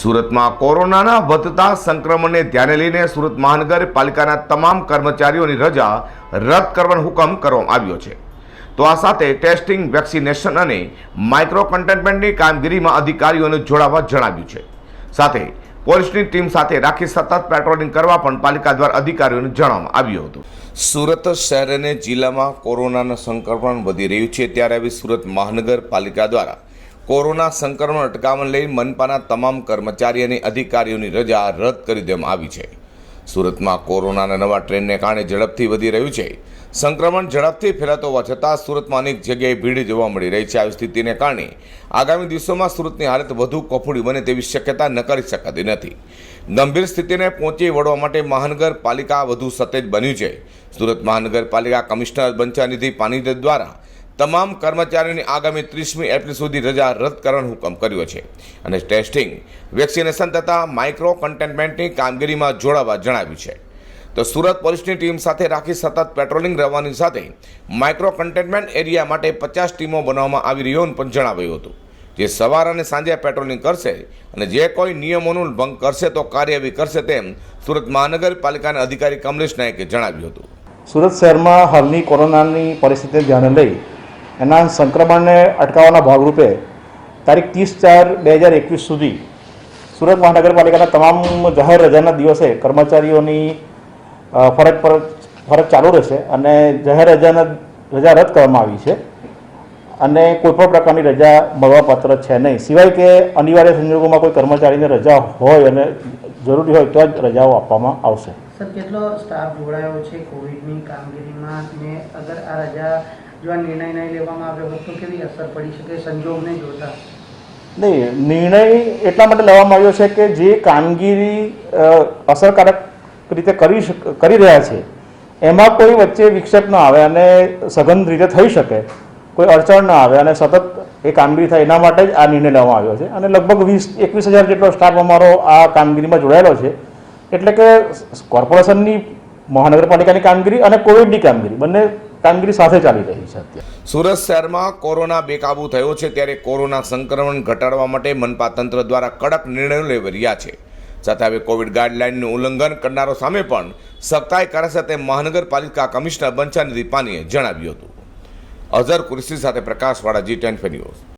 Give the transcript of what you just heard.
સુરતમાં કોરોનાના વધતા સંક્રમણને ધ્યાને લઈને સુરત મહાનગરપાલિકાના તમામ કર્મચારીઓની રજા રદ કરવાનો હુકમ કરવામાં આવ્યો છે. તો આ સાથે ટેસ્ટિંગ, વેક્સિનેશન અને માઇક્રો કન્ટેનમેન્ટની કામગીરીમાં અધિકારીઓને જોડાવા જણાવ્યું છે. સાથે પોલીસની ટીમ સાથે રાખી સતત પેટ્રોલિંગ કરવા પણ પાલિકા દ્વારા અધિકારીઓને જણાવવામાં આવ્યું હતું. સુરત શહેર અને જિલ્લામાં કોરોનાનું સંક્રમણ વધી રહ્યું છે, ત્યારે આવી સુરત મહાનગરપાલિકા દ્વારા કોરોના સંક્રમણ અટકાવવા લઈ મનપાના તમામ કર્મચારી અને અધિકારીઓની રજા રદ કરી દેવામાં આવી છે. સુરતમાં કોરોનાના નવા ટ્રેન્ડને કારણે ઝડપથી વધી રહ્યું છે. સંક્રમણ ઝડપથી ફેલાતો હોવા છતાં સુરતમાં અનેક જગ્યાએ ભીડ જોવા મળી રહી છે. આવી સ્થિતિને કારણે આગામી દિવસોમાં સુરતની હાલત વધુ કફોડી બને તેવી શક્યતા નકારી શકાતી નથી. ગંભીર સ્થિતિને પહોંચી વળવા માટે મહાનગરપાલિકા વધુ સતેજ બન્યું છે. સુરત મહાનગરપાલિકા કમિશનર બંચાનિધિ પાનીદ દ્વારા તમામ કર્મચારીઓની આગામી ત્રીસમી એપ્રિલ સુધી રજા રદ કરવાનો હુકમ કર્યો છે. અને ટેસ્ટિંગ, વેક્સિનેશન તથા માઇક્રો કન્ટેનમેન્ટની કામગીરીમાં જોડાવા જણાવ્યું છે. તો સુરત પોલીસની ટીમ સાથે રાખી સતત પેટ્રોલિંગ રહેવાની સાથે માઇક્રો કન્ટેનમેન્ટ એરિયા માટે પચાસ ટીમો બનાવવામાં આવી રહી હોવાનું પણ જણાવ્યું હતું. જે સવાર અને સાંજે પેટ્રોલિંગ કરશે અને જે કોઈ નિયમોનું ભંગ કરશે તો કાર્યવાહી કરશે તેમ સુરત મહાનગરપાલિકાના અધિકારી કમલેશ નાયકે જણાવ્યું હતું. સુરત શહેરમાં હાલની કોરોનાની પરિસ્થિતિને ધ્યાને લઈ એના સંક્રમણને અટકાવવાના ભાગરૂપે તારીખ ત્રીસ ચાર બે હજાર એકવીસ સુધી સુરત મહાનગરપાલિકાના તમામ જાહેર રજાના દિવસે કર્મચારીઓની ફરજ પર, ફરજ ચાલુ રહેશે અને જાહેર રજાના, રજા રદ કરવામાં આવી છે અને કોઈપણ પ્રકારની રજા મળવાપાત્ર છે નહીં. સિવાય કે અનિવાર્ય સંજોગોમાં કોઈ કર્મચારીને રજા હોય અને જરૂરી હોય તો જ રજાઓ આપવામાં આવશે. સર, કેટલો સ્ટાફ જોડાયો છે કોવિડની કામગીરીમાં? ને અગર આ રજા જો આ નિર્ણય નહીં લેવામાં આવ્યો હોત તો કેવી અસર પડી શકે? સંજોગને જોતા. નહીં, નિર્ણય એટલા માટે લેવામાં આવ્યો છે કે જે કામગીરી અસરકારક રીતે કરી કરી રહ્યા છે, એમાં કોઈ વચ્ચે વિક્ષેપ ન આવે અને સઘન રીતે થઈ શકે. કોઈ અડચણ ન આવે અને સતત એ કામગીરી થાય એના માટે જ આ નિર્ણય લેવામાં આવ્યો છે. અને લગભગ વીસ, એકવીસ હજાર જેટલો સ્ટાફ અમારો આ કામગીરીમાં જોડાયેલો છે. એટલે કે કોર્પોરેશનની મહાનગરપાલિકાની કામગીરી અને કોવિડની કામગીરી. બંને કામગીરી સાથે ચાલી રહી છે અત્યારે. સુરત શહેરમાં કોરોના બેકાબુ થયો છે ત્યારે કોરોના સંક્રમણ ઘટાડવા માટે મનપા તંત્ર દ્વારા કડક નિર્ણયો લેવાઈ રહ્યા છે. સાથે હવે કોવિડ ગાઈડલાઇનનું ઉલ્લંઘન કરનારો સામે પણ સખ્તાઈ કરાશે તેમ મહાનગરપાલિકા કમિશનર બંછાનિધિ પાનીએ જણાવ્યું હતું. અઝર કુરશી સાથે પ્રકાશવાળા જી ટેન ન્યૂઝ.